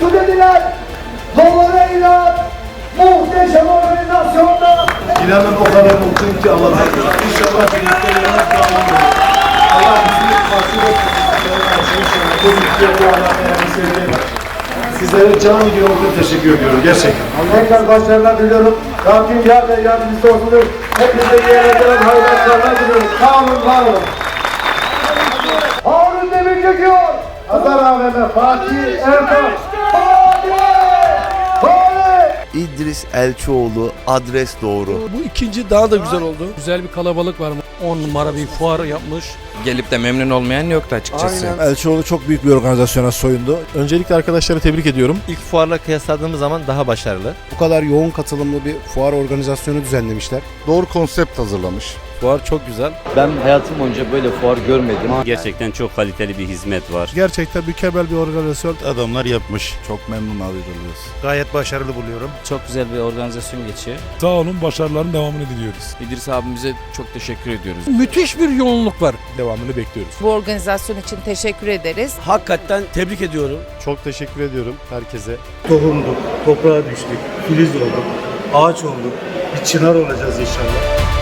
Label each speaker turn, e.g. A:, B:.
A: Fatihler dolarıyla muhteşem organizasyonda
B: İnanın o kadar mutluyum ki Allah razı olsun. İnşallah birlikte devam eder. Allah bizi mahsul etmesin. Bu mutlu bu. Sizlere canı gönülden teşekkür ediyorum gerçekten.
A: tekrar başarılar diliyorum. Rabbim yar ve yardımcısı olsun. Hepinize iyi eğlenceler, hayırlı diliyorum. Sağ olun, var olun. Harun Demir çekiyor. Hasan AVM, Fatih Erkan.
C: İdris Elçioğlu adres doğru.
D: Bu ikinci daha da güzel oldu. Güzel bir kalabalık var. 10 numara bir fuar yapmış.
E: Gelip de memnun olmayan yoktu açıkçası.
F: Elçioğlu çok büyük bir organizasyona soyundu.
G: Öncelikle arkadaşları tebrik ediyorum.
H: İlk fuarla kıyasladığımız zaman daha başarılı.
F: Bu kadar yoğun katılımlı bir fuar organizasyonu düzenlemişler.
B: Doğru konsept hazırlamış.
H: Fuar çok güzel.
I: Ben hayatım boyunca böyle fuar görmedim.
J: Gerçekten çok kaliteli bir hizmet var.
G: Gerçekten mükemmel bir organizasyon.
B: Adamlar yapmış. Çok memnun ayrılıyoruz.
F: Gayet başarılı buluyorum.
E: Çok güzel bir organizasyon geçiyor.
G: Sağ olun, başarıların devamını diliyoruz.
E: İdris abimize çok teşekkür ediyoruz.
D: Müthiş bir yoğunluk var.
G: Devamını bekliyoruz.
K: Bu organizasyon için teşekkür ederiz.
D: Hakikaten tebrik ediyorum.
G: Çok teşekkür ediyorum herkese.
F: Tohumduk, toprağa düştük, filiz olduk, ağaç olduk, bir çınar olacağız inşallah.